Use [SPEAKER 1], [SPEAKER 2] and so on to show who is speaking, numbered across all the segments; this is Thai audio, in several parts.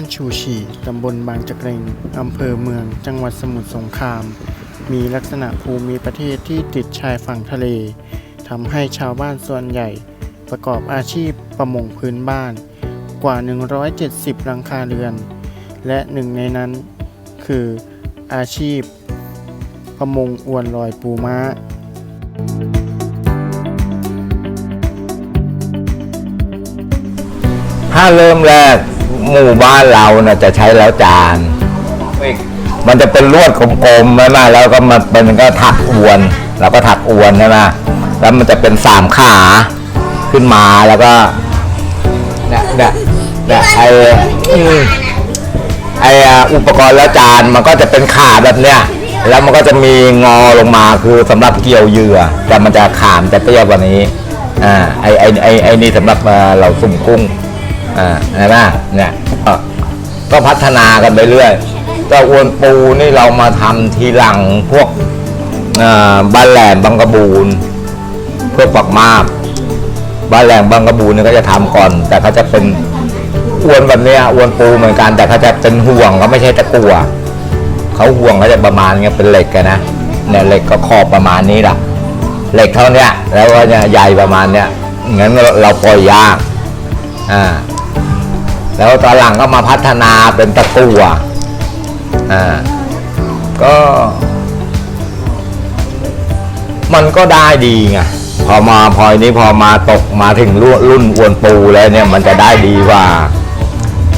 [SPEAKER 1] านชูชีตำบลบางจักรงอำเภอเมือง จังหวัดสมุทรสงคราม มีลักษณะภูมิประเทศที่ติดชายฝั่งทะเลทำให้ชาวบ้านส่วนใหญ่ ประกอบอาชีพประมงพื้นบ้าน กว่า 170 หลังคาเรือน และหนึ่งในนั้น คืออาชีพ ประมงอวนลอยปูม้า
[SPEAKER 2] ถ้าเริ่มแรก หมู่บ้านเรานะจะใช้แล้วจาน มันจะเป็นลวดกลมๆใช่ไหมแล้วก็มาเป็นก็ถักอวน เราก็ถักอวนใช่ไหมแล้วมันจะเป็นสามขาขึ้นมาแล้วก็เนี่ยเนี่ยเนี่ยไออืมไออะอุปกรณ์แล้วจานมันก็จะเป็นขาแบบเนี้ยแล้วมันก็จะมีงอลงมาคือสำหรับเกี่ยวเหยื่อ แต่มันจะขามจะเตี้ยกว่านี้อ่าไอไอไอไอนี่สำหรับเอ่อเราสุ่มกุ้ง อ่าเห็นไหมเนี่ยก็ก็พัฒนากันไปเรื่อยแต่อวนปูนี่เรามาทำทีหลังพวกอ่าบ้านแหลมบางกระบูนพวกปักมาบบ้านแหลมบางกระบูนเนี่ยก็จะทำก่อน แต่เขาจะเป็นอวนแบบเนี้ยอวนปูเหมือนกัน แต่เขาจะเป็นห่วงเขาไม่ใช่ตะกั่วเขาห่วงเขาจะประมาณเงี้ยเป็นเหล็กกันนะเนี่ยเหล็กก็ขอบประมาณนี้ล่ะ เหล็กเท่าเนี้ยแล้วก็เนี่ยใหญ่ประมาณเนี้ยงั้นเราเราปล่อยยาก อ่า แล้วตอนหลังก็มาพัฒนาเป็นตะกั่วอ่าก็ มันก็ได้ดีไงพอมาพอยนี้พอมาตกมาถึงรุ่นรุ่นอวนปูแล้วเนี่ยมันจะได้ดีกว่า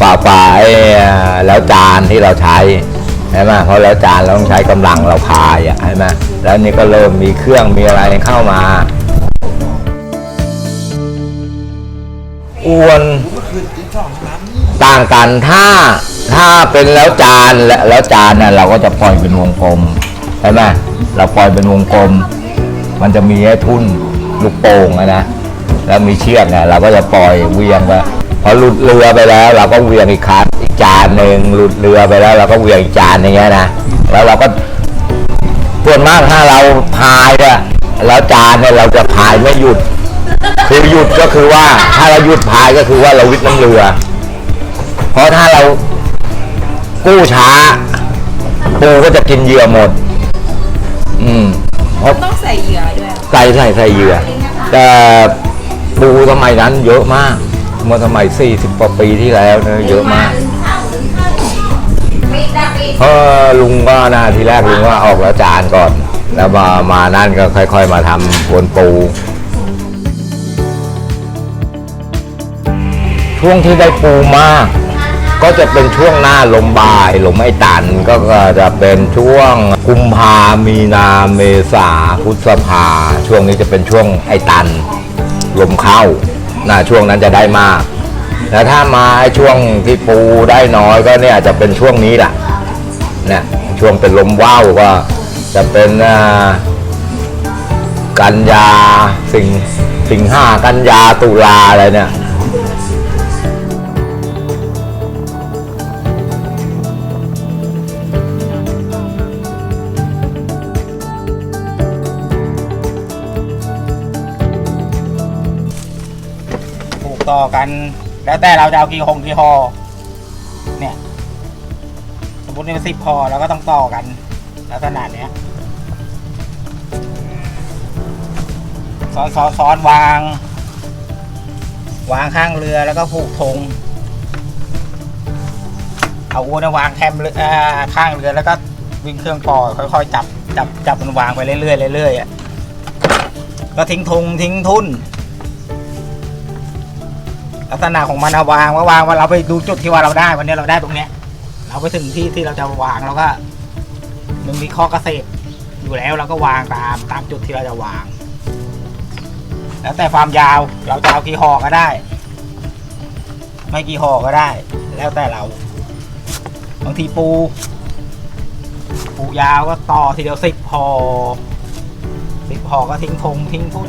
[SPEAKER 2] ฝ่าฝ่าไอ้แล้วจานที่เราใช้ใช่ไหมเพราะแล้วจานเราต้องใช้กำลังเราพายอะใช่ไหมแล้วนี่ก็เริ่มมีเครื่องมีอะไรเข้ามาอวน ต่างกันถ้าถ้าเป็นแล้วจานแล้วจานเนี่ยเราก็จะปล่อยเป็นวงกลมใช่ไหมเราปล่อยเป็นวงกลม มันจะมีไอ้ทุ่นลูกโป่งนะแล้วมีเชือกเนี่ยเราก็จะปล่อยเวียงไปพอหลุดเรือไปแล้ว เราก็เวียงอีกครั้งอีกจานหนึ่งหลุดเรือไปแล้วเราก็เวียงอีกจานอย่างเงี้ยนะแล้วเราก็ส่วนมากถ้าเราพายเนี่ยแล้วจานเนี่ยเราจะพายไม่หยุด คือหยุดก็คือว่าถ้าเราหยุดพายก็คือว่าเราวิทน้ำเรือ เพราะถ้าเรากู้ช้าปูก็จะกินเหยื่อหมด อืมเพราะ
[SPEAKER 3] ต้องใส่เหยื่อด้วย
[SPEAKER 2] ใส่ใส่ใส่เหยื่อ แต่ปูสมัยนั้นเยอะมาก เมื่อสมัย40กว่าปีที่แล้วเนี่ยเยอะมากเพราะลุงก็นะทีแรกลุงก็ออกแล้วจานก่อน แล้วมามานั่นก็ค่อย ๆ มาทำบนปู ช่วงที่ได้ปูมาก ก็จะเป็นช่วงหน้าลมบายลมไอตันก็จะเป็นช่วงกุมภามีนาเมษาพฤษภา ช่วงนี้จะเป็นช่วงไอตัน ลมเข้านะช่วงนั้นจะได้มาก แล้วถ้ามาไอ้ช่วงที่ปูได้น้อยก็เนี่ยจะเป็นช่วงนี้แหละเนี่ยช่วงเป็นลมว่าวก็จะเป็นกันยาสิงสิงห้ากันยาตุลาอะไรเนี่ย
[SPEAKER 4] กัน แล้วแต่เราจะเอากี่หงกี่หอเนี่ยสมมตินี่มันสิบหอเราก็ต้องต่อกันลักษณะเนี้ยซ้อนซ้อนซ้อนวาง วางข้างเรือแล้วก็ผูกธงเอาอวนวางแคมเรือข้างเรือแล้วก็วิ่งเครื่องต่อค่อยๆจับจับจับมันวางไปเรื่อยๆเรื่อยๆอะก็ทิ้งธงทิ้งทุ่น ลักษณะของมันอะวางว่าวางว่าเราไปดูจุดที่ว่าเราได้ วันนี้เราได้ตรงเนี้ย เราไปถึงที่ที่เราจะวางเราก็มันมีข้อเกษตรอยู่แล้วเราก็วางตามตามจุดที่เราจะวาง แล้วแต่ความยาวเราจะเอากี่ห่อก็ได้ ไม่กี่ห่อก็ได้ แล้วแต่เราบางทีปู ปูยาวก็ต่อทีเดียวสิบห่อสิบห่อก็ทิ้งธงทิ้งทุ่น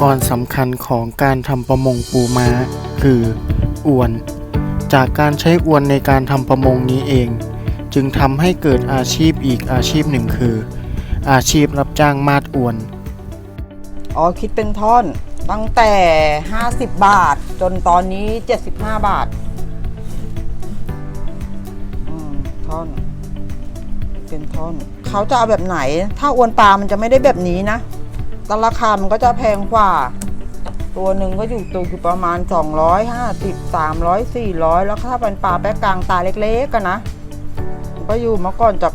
[SPEAKER 1] กรณ์สำคัญของการทำประมงปูม้า คืออวน จากการใช้อวนในการทำประมงนี้เอง จึงทำให้เกิดอาชีพอีกอาชีพหนึ่งคือ อาชีพรับจ้างมาดอวน
[SPEAKER 3] อ๋อคิดเป็นท่อนตั้งแต่ 50 บาท จนตอนนี้ 75 บาทอืมท่อน เป็นท่อน เขาจะเอาแบบไหน ถ้าอวนปลามันจะไม่ได้แบบนี้นะ แต่ราคามันก็จะแพงกว่า ตัวหนึ่งก็อยู่ตัวอยู่ประมาณ 250 300 400 แล้วถ้าเป็นปลาแป๊กกลางตาเล็กๆกันนะ ก็อยู่เมื่อก่อนจาก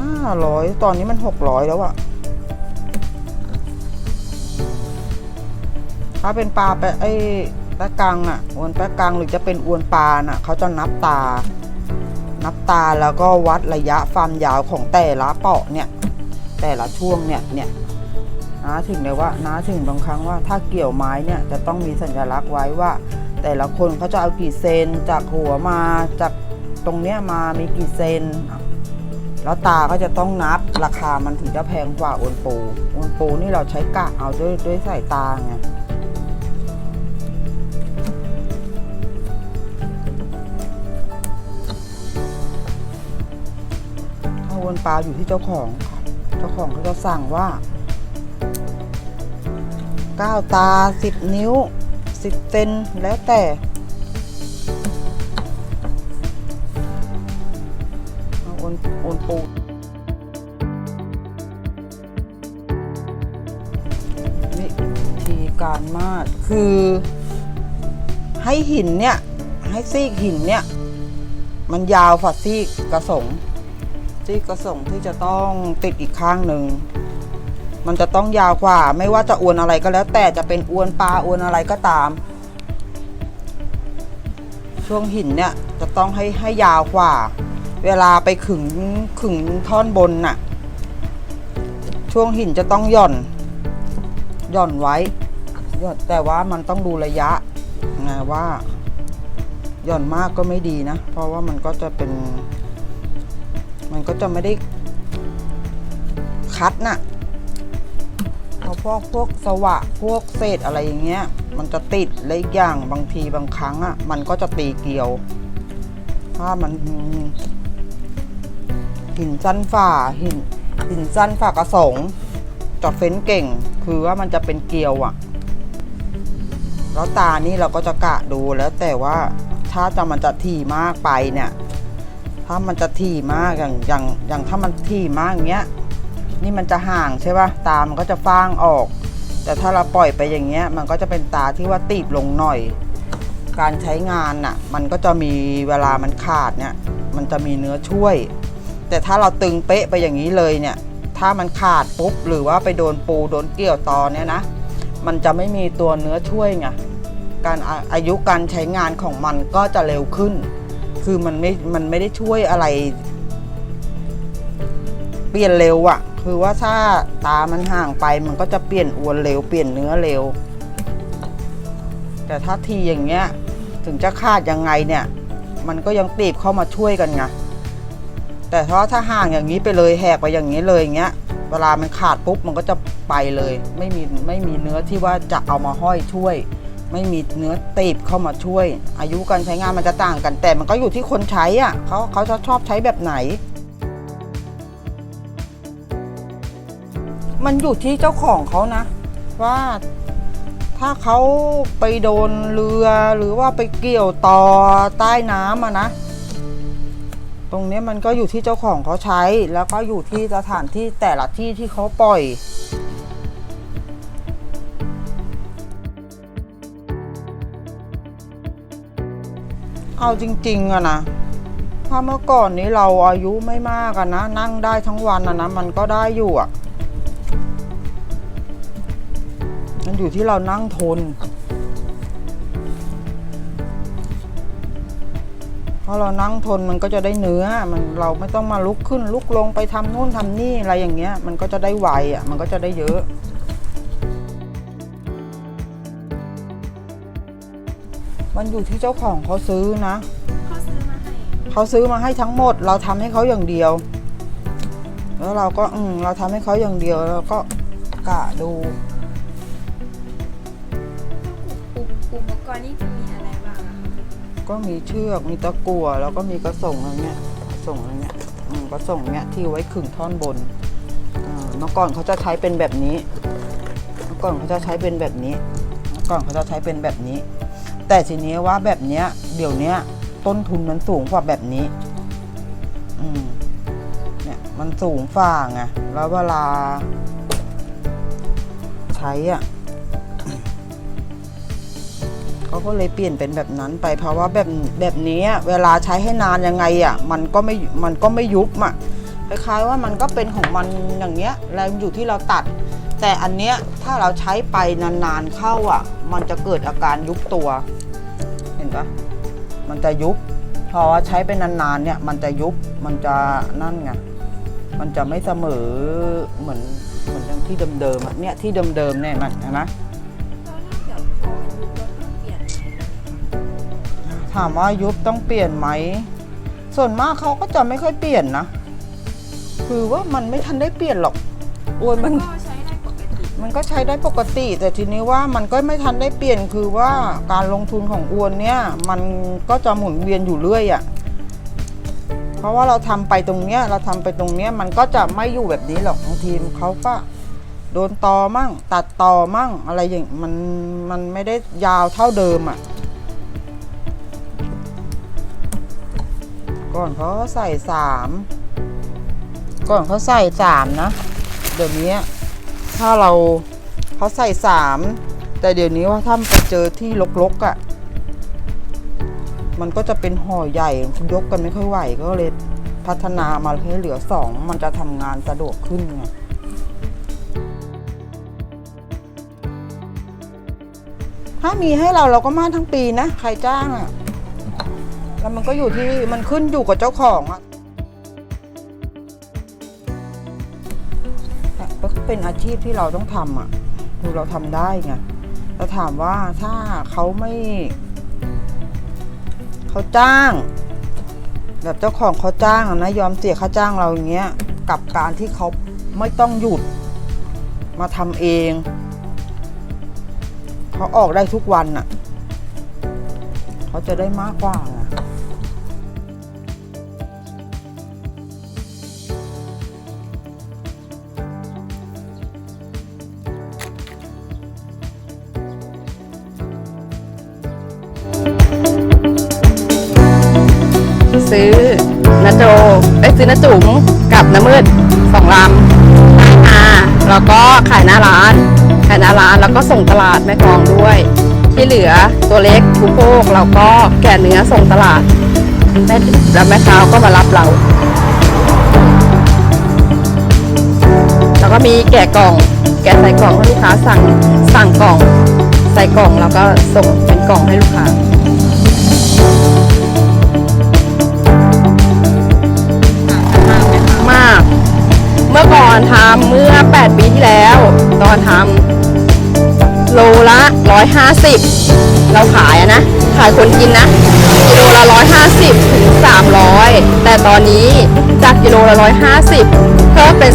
[SPEAKER 3] 500 ตอนนี้มัน 600 แล้วอะถ้าเป็นปลาแปะไอ้แปะกังอะอวนแปะกังหรือจะเป็นอวนปลาน่ะเขาจะนับตา นับตาแล้วก็วัดระยะความยาวของแต่ละเปาะเนี่ย แต่ละช่วงเนี่ยเนี่ยน้าถึงเลยว่าน้าถึงบางครั้งว่าถ้าเกี่ยวไม้เนี่ยจะต้องมีสัญลักษณ์ไว้ว่า แต่ละคนเขาจะเอากี่เซนจากหัวมาจากตรงเนี้ยมามีกี่เซนแล้วตาก็จะต้องนับราคามันถึงจะแพงกว่าอวนปูอวนปูนี่เราใช้กะเอาด้วยด้วยสายตาไงถ้าวนปลาอยู่ที่เจ้าของ เจ้าของเขาจะสั่งว่าก้าตาสิบนิ้วสิบเซนแล้วแต่ เอาโอนโอนปูวิธีการมาดคือให้หินเนี่ย ให้ซีกหินเนี่ย มันยาวฝ่าซีกกระสง ที่กระส่งที่จะต้องติดอีกข้างหนึ่ง มันจะต้องยาวกว่า ไม่ว่าจะอวนอะไรก็แล้ว แต่จะเป็นอวนปลาอวนอะไรก็ตาม ช่วงหินเนี่ยจะต้องให้ให้ยาวกว่า เวลาไปขึงขึงท่อนบนน่ะ ช่วงหินจะต้องหย่อน หย่อนไว้หย่อนแต่ว่ามันต้องดูระยะไงว่า หย่อนมากก็ไม่ดีนะ เพราะว่ามันก็จะเป็น มันก็จะไม่ได้คัดน่ะเพราะพวกพวกสวะพวกเศษอะไรอย่างเงี้ย มันจะติดและอีกอย่างบางทีบางครั้งอะ มันก็จะตีเกลียว ถ้ามันหินสั้นฝ่าหินหินสั้นฝ่ากระสงจะเฟ้นเก่ง คือว่ามันจะเป็นเกลียวอะ แล้วตานี่เราก็จะกะดูแล้วแต่ว่าถ้าจะมันจะถี่มากไปเนี่ย ถ้ามันจะถี่มากอย่างอย่างอย่างถ้ามันถี่มากอย่างเงี้ย นี่มันจะห่างใช่ป่ะตามันก็จะฟ้างออก แต่ถ้าเราปล่อยไปอย่างเงี้ย มันก็จะเป็นตาที่ว่าตีบลงหน่อย การใช้งานน่ะ มันก็จะมีเวลามันขาดเนี่ย มันจะมีเนื้อช่วย แต่ถ้าเราตึงเป๊ะไปอย่างนี้เลยเนี่ย ถ้ามันขาดปุ๊บหรือว่าไปโดนปูโดนเกี่ยวตอเนี่ยนะ มันจะไม่มีตัวเนื้อช่วยไงการอาอายุการใช้งานของมันก็จะเร็วขึ้น คือมันไม่ มันไม่ได้ช่วยอะไร เปลี่ยนเร็วอะคือว่าถ้าตามันห่างไปมันก็จะเปลี่ยนอวนเร็ว เปลี่ยนเนื้อเร็ว แต่ถ้าทีอย่างเงี้ย ถึงจะขาดยังไงเนี่ย มันก็ยังตีบเข้ามาช่วยกันไงแต่เพราะถ้าห่างอย่างนี้ไปเลยแหกไปอย่างนี้เลยอย่างเงี้ย เวลามันขาดปุ๊บมันก็จะไปเลย ไม่มีไม่มีเนื้อที่ว่าจะเอามาห้อยช่วย ไม่มีเนื้อตีบเข้ามาช่วย อายุการใช้งานมันจะต่างกัน แต่มันก็อยู่ที่คนใช้อะเขาเขาจะชอบใช้แบบไหน มันอยู่ที่เจ้าของเขานะ ว่าถ้าเขาไปโดนเรือหรือว่าไปเกี่ยวต่อใต้น้ำอะนะ ตรงนี้มันก็อยู่ที่เจ้าของเขาใช้ แล้วก็อยู่ที่สถานที่แต่ละที่ที่เขาปล่อย เอาจริง ๆอะนะถ้าเมื่อก่อนนี้เราอายุไม่มากอะนะ นั่งได้ทั้งวันอะนะ มันก็ได้อยู่อะมันอยู่ที่เรานั่งทนพอเรานั่งทนมันก็จะได้เนื้อ มันเราไม่ต้องมาลุกขึ้นลุกลงไปทำนู่นทำนี่อะไรอย่างเงี้ย มันก็จะได้ไวอะมันก็จะได้เยอะ มันอยู่ที่เจ้าของเขาซื้อนะ
[SPEAKER 5] เขาซื้อมาให้
[SPEAKER 3] เขาซื้อมาให้ทั้งหมด เราทำให้เขาอย่างเดียว แล้วเราก็อืมเราทำให้เขาอย่างเดียวแล้วก็กะดู
[SPEAKER 5] อุปอุปกรณ์นี่จะมีอะไรบ้างอะคะ
[SPEAKER 3] ก็มีเชือกมีตะกั่วแล้วก็มีกระส่งอะไรเงี้ยกระส่งอะไรเงี้ยอืมกระส่งเนี้ยที่ไว้ขึงท่อนบนอ่าเมื่อก่อนเขาจะใช้เป็นแบบนี้ เมื่อก่อนเขาจะใช้เป็นแบบนี้ เมื่อก่อนเขาจะใช้เป็นแบบนี้ แต่ทีนี้ว่าแบบเนี้ย เดี๋ยวเนี้ย ต้นทุนมันสูงกว่าแบบนี้ อืม เนี่ยมันสูงฝ่าไงแล้วเวลา ใช้อะเขาก็เลยเปลี่ยนเป็นแบบนั้นไปเพราะว่าแบบแบบนี้เวลาใช้ให้นานยังไงอะ มันก็ไม่มันก็ไม่ยุบอะคล้ายๆว่ามันก็เป็นของมันอย่างเงี้ยแล้วอยู่ที่เราตัด แต่อันเนี้ยถ้าเราใช้ไปนานๆเข้าอะ มันจะเกิดอาการยุบตัว เห็นปะมันจะยุบพอใช้ไปนานๆเนี่ย มันจะยุบมันจะนั่นไงมันจะไม่เสมอเหมือนเหมือนอย่างที่เดิมๆอะเนี่ยที่เดิมๆเนี่ยมันเห็นไหม
[SPEAKER 5] แล้วนอกจากพอมันยุบแล้วต้องเปลี่ยนไหม
[SPEAKER 3] ถามว่ายุบต้องเปลี่ยนไหม ส่วนมากเขาก็จะไม่ค่อยเปลี่ยนนะ คือว่ามันไม่ทันได้เปลี่ยนหรอก โอ้ยมัน
[SPEAKER 5] ใมั
[SPEAKER 3] นก็ใช้ได้ปกติ แต่ทีนี้ว่ามันก็ไม่ทันได้เปลี่ยนคือว่าการลงทุนของอวนเนี่ย มันก็จะหมุนเวียนอยู่เรื่อยอะ่ะเพราะว่าเราทำไปตรงเนี้ยเราทำไปตรงเนี้ยมันก็จะไม่อยู่แบบนี้หรอกบางทีเขาก็โดนตอมั่ง ตัดตอมั่ง อะไรอย่างมันมันไม่ได้ยาวเท่าเดิมอะ่ะก่อนเขาใส่สามก่อนเขาใส่สามนะเดี๋ยวนี้ ถ้าเราเขาใส่สามแต่เดี๋ยวนี้ว่าถ้าไปเจอที่ลกๆอะ่ะ มันก็จะเป็นห่อใหญ่ยกกันไม่ค่อยไหวก็เลยพัฒนามาให้เหลือสองมันจะทำงานสะดวกขึ้นไงถ้ามีให้เราเราก็มาทั้งปีนะ ใครจ้างอะ่ะ แล้วมันก็อยู่ที่มันขึ้นอยู่กับเจ้าของอะ่ะ เนี่ยก็เป็นอาชีพที่เราต้องทำอะคือเราทำได้ไงแต่ถามว่าถ้าเขาไม่เขาจ้าง แบบเจ้าของเขาจ้างอะนะยอมเสียค่าจ้างเราอย่างเงี้ยกับการที่เขาไม่ต้องหยุดมาทำเองเขาออกได้ทุกวันอะเขาจะได้มากกว่า
[SPEAKER 6] ซื้อนาจุ๋มกับน้ำมืดสองลำได้มาแล้วก็ขายหน้าร้าน ขายหน้าร้านแล้วก็ส่งตลาดแม่กลองด้วย ที่เหลือตัวเล็กทุกโภคเราก็แกะเนื้อส่งตลาดแม่แล้วแม่ค้าก็มารับเรา แล้วก็มีแกะกล่อง แกะใส่กล่องให้ลูกค้าสั่งสั่งกล่อง ใส่กล่องแล้วก็ส่งเป็นกล่องให้ลูกค้า มื่อก่อนทำเมื่อ 8 ปีที่แล้ว ตอนทำโลละ 150 เราขายนะ ขายคนกินนะกิโลละ 150 ถึง 300 แต่ตอนนี้จากกิโลละ 150 เพิ่มเป็น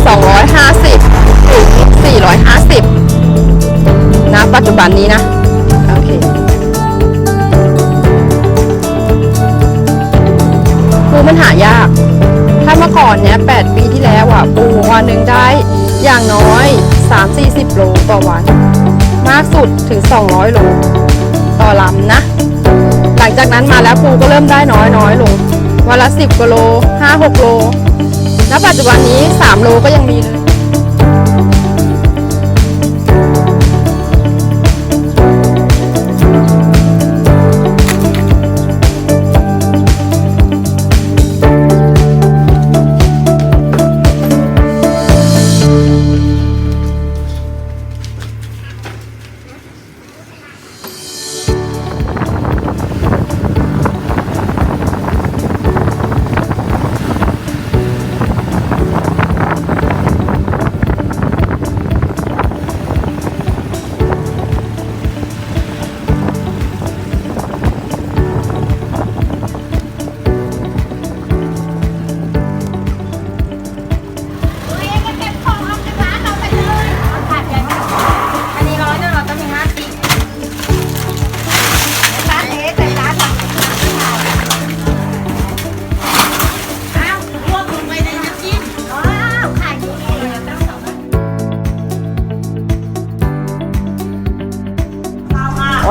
[SPEAKER 6] 250 ถึง 450 นะปัจจุบันนี้นะ โอเคปูมันหายาก ถ้าเมื่อก่อนเนี้ยแปีที่แล้วอะปูวันหนึ่งได้อย่างน้อย 3-40 โลต่อวัน มากสุดถึง 200 โลต่อลำนะ หลังจากนั้นมาแล้วปูก็เริ่มได้น้อยน้อยลงวันละ 10กิโล5-6 โล ณ ปัจจุบันนี้ 3 โลก็ยังมีเลย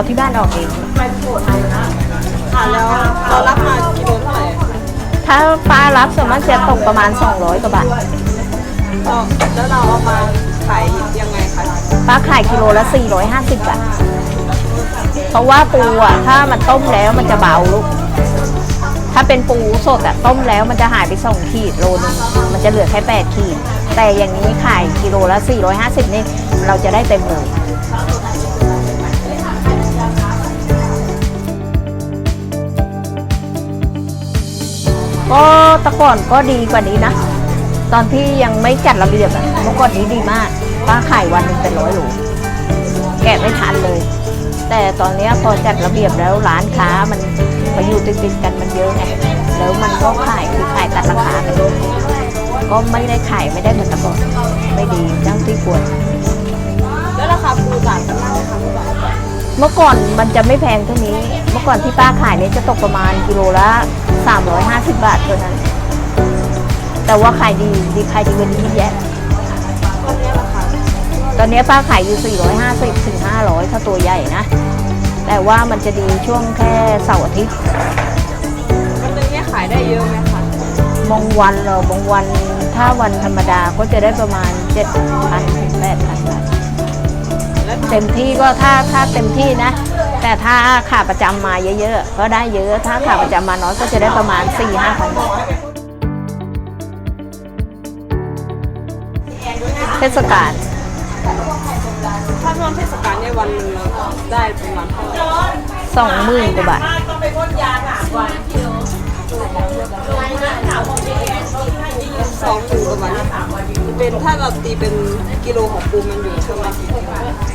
[SPEAKER 7] อาที่บ้านออกเอง
[SPEAKER 8] ค่ะแล้วเรารับมากิโลเท่าไหร่
[SPEAKER 7] ถ้าป้ารับส่วนมากจะตกประมาณ 200กว่าบาท
[SPEAKER 8] เราแล้วเราเอามาขายยังไงคะ
[SPEAKER 7] ป้าขายกิโลละ 450 บาท เพราะว่าปูอะ ถ้ามันต้มแล้วมันจะเบาลูก ถ้าเป็นปูสดอะต้มแล้วมันจะหายไป 2 ขีดโลนึงมันจะเหลือแค่ 8 ขีด แต่อย่างนี้ขายกิโลละ 450 นี่เราจะได้เต็มเลย ก็ตะก่อนก็ดีกว่านี้นะ ตอนที่ยังไม่จัดระเบียบอะเมื่อก่อนนี้ดีมากป้าขายวันหนึงเป็นร้อยโลแกะไม่ทันเลย แต่ตอนนี้พอจัดระเบียบแล้วร้านค้ามันมาอยู่ติดๆกันมันเยอะไงแล้วมันก็ขายคือขายตัดราคากันก็ไม่ได้ขายไม่ได้เหมือนแต่ก่อนไม่ดีจังที่ควร
[SPEAKER 8] แล้วราคาปูต่างกันมากไหมคะ
[SPEAKER 7] เมื่อก่อนมันจะไม่แพงเท่านี้ เมื่อก่อนที่ป้าขายเนี่ยจะตกประมาณกิโลละ 350 บาทเท่านั้น แต่ว่าขายดีดีขายดีกว่านี้เยอะแยะตอนนี้ป้าขายอยู่ 450ถึง500 ถ้าตัวใหญ่นะ แต่ว่ามันจะดีช่วงแค่เสาร์อาทิตย์
[SPEAKER 8] วันหนึงเนี่ยขายได้เยอะไหมคะ
[SPEAKER 7] บางวันเราบางวันถ้าวันธรรมดาก็จะได้ประมาณ 7,000ถึง8,000บาท
[SPEAKER 8] แล้ว
[SPEAKER 7] เต็มที่ก็ถ้าถ้าเต็มที่นะ แต่ถ้าขาประจำมาเยอะๆ ก็ได้เยอะถ้าขาประจำมาน้อยก็จะได้ประมาณ 4 5พันเทศกาล
[SPEAKER 8] ถ้าช่วงเทศกาลเนี่ยวันหนึงเราได้ประมาณเท่าไหร่
[SPEAKER 7] สองหมื่นกว่าบาท
[SPEAKER 8] สองหมื่นประมาณนี้เป็นถ้าเราตีเป็นกิโลของปูมันอยู่ประมาณกี่กิโล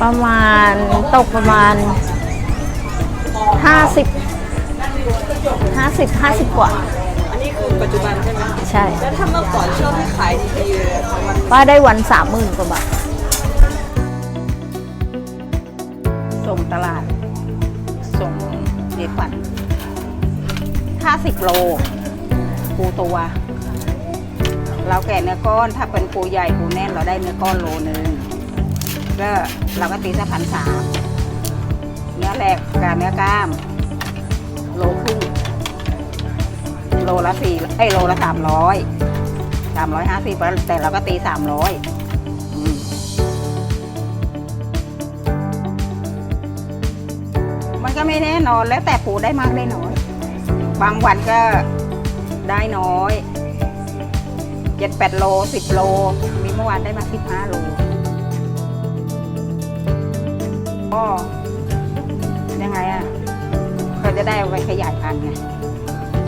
[SPEAKER 7] ประมาณตกประมาณ 50 50 50กว่า
[SPEAKER 8] อันนี้คือปัจจุบันใช่ไหม
[SPEAKER 7] ใช่
[SPEAKER 8] แล้วถ้าเมื่อก่อนช่วงที่ขายดีๆเลยวัน
[SPEAKER 7] ป้าได้วันสามหมื่นกว่าบาท
[SPEAKER 9] ส่งตลาด ส่งเด็กฝันห้าสิบโลปูตัว เราแกะเนื้อก้อนถ้าเป็นปูใหญ่ปูแน่นเราได้เนื้อก้อนโลนึงก็เราก็ตีสักพันสาม เนื้อแหลกกับเนื้อกล้าม โลครึ่งโลละสี่ไอโลละสามร้อยสามร้อยห้าสิบแต่เราก็ตีสามร้อยมันก็ไม่แน่นอนแล้วแต่ปูได้มากได้น้อย บางวันก็ได้น้อยเจ็ดแปดโลสิบโล มีเมื่อวานได้มาสิบห้าโลก็ ไงอะเขาจะได้เอาไปขยายพันธุ์ไง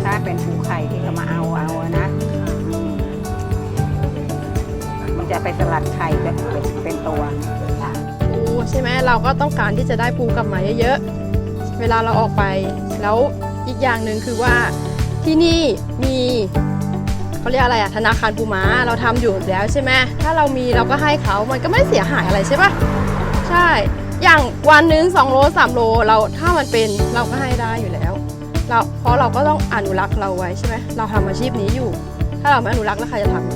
[SPEAKER 9] ถ้าเป็นปูไข่ที่เขามาเอาเอาอะนะมันจะไปสลัดไข่เป็นเป็นตัว
[SPEAKER 6] ปูใช่ไหมเราก็ต้องการที่จะได้ปูกลับมาเยอะๆ เวลาเราออกไป แล้วอีกอย่างหนึ่งคือว่าที่นี่มีเขาเรียกอะไรอะธนาคารปูม้าเราทำอยู่แล้วใช่ไหมถ้าเรามีเราก็ให้เขามันก็ไม่เสียหายอะไรใช่ปะใช่ อย่างวันหนึ่ง2โล3โลเราถ้ามันเป็นเราก็ให้ได้อยู่แล้วเราเพราะเราก็ต้องอนุรักษ์เราไว้ใช่ไหมเราทำอาชีพนี้อยู่ ถ้าเราไม่อนุรักษ์แล้วใครจะทำ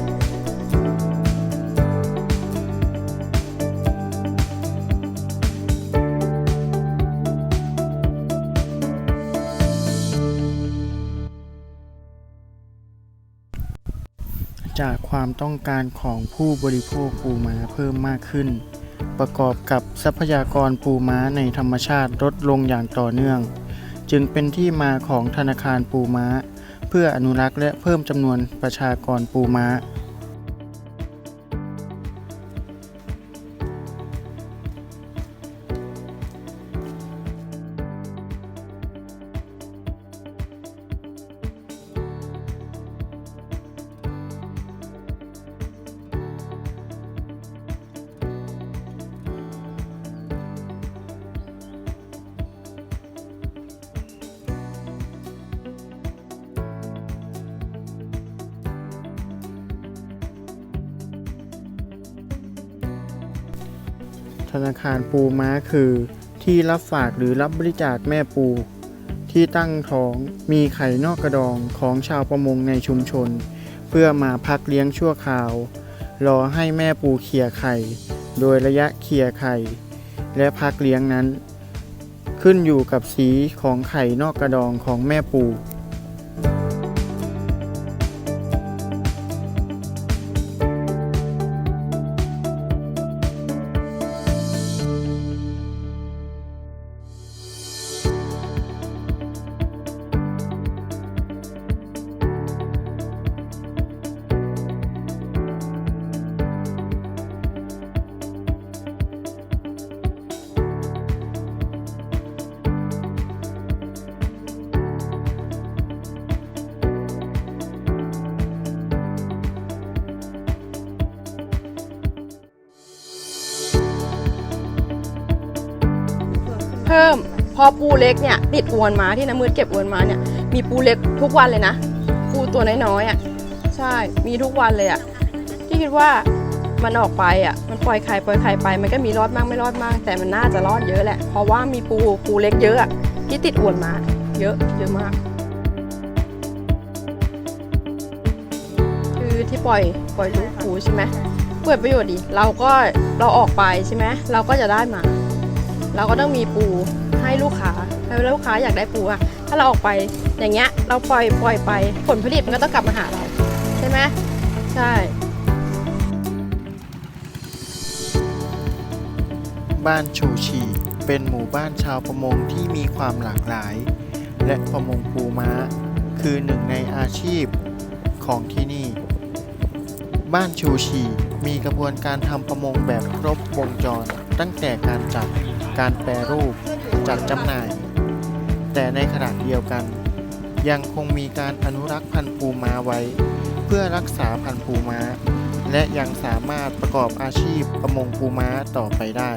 [SPEAKER 1] จากความต้องการของผู้บริโภคปูม้าเพิ่มมากขึ้น ประกอบกับทรัพยากรปูม้าในธรรมชาติลดลงอย่างต่อเนื่อง จึงเป็นที่มาของธนาคารปูม้า เพื่ออนุรักษ์และเพิ่มจำนวนประชากรปูม้า ธนาคารปูม้าคือ ที่รับฝากหรือรับบริจาคแม่ปู ที่ตั้งท้องมีไข่นอกกระดองของชาวประมงในชุมชน เพื่อมาพักเลี้ยงชั่วคราว รอให้แม่ปูเขี่ยไข่ โดยระยะเขี่ยไข่ และพักเลี้ยงนั้น ขึ้นอยู่กับสีของไข่นอกกระดองของแม่ปู
[SPEAKER 6] เล็กเนี่ยติดอวนมาที่น้ำมืดเก็บอวนมาเนี่ยมีปูเล็กทุกวันเลยนะ ปูตัวน้อยๆอะใช่มีทุกวันเลยอะที่คิดว่ามันออกไปอะมันปล่อยไข่ปล่อยไข่ไป มันก็มีรอดมั่งไม่รอดมั่งแต่มันน่าจะรอดเยอะแหละ เพราะว่ามีปูปูเล็กเยอะอะที่ติดอวนมา เยอะเยอะมาก คือที่ปล่อยปล่อยลูกปูใช่ไหมเกิดประโยชน์ดีเราก็เราออกไปใช่ไหมเราก็จะได้มา เราก็ต้องมีปู ให้ลูกค้าให้วลูกค้าอยากได้ปูอะถ้าเราออกไปอย่างเงี้ย เราปล่อยปล่อยไป ผลผลิตมันก็ต้องกลับมาหาเราใช่ไหมใช่
[SPEAKER 1] บ้านชูชี เป็นหมู่บ้านชาวประมงที่มีความหลากหลาย และประมงปูม้า คือหนึ่งในอาชีพของที่นี่ บ้านชูชี มีกระบวนการทำประมงแบบครบวงจร ตั้งแต่การจับ การแปรรูป จัดจำหน่าย แต่ในขณะเดียวกัน ยังคงมีการอนุรักษ์พันธุ์ปูม้าไว้ เพื่อรักษาพันธุ์ปูม้า และยังสามารถประกอบอาชีพประมงปูม้าต่อไปได้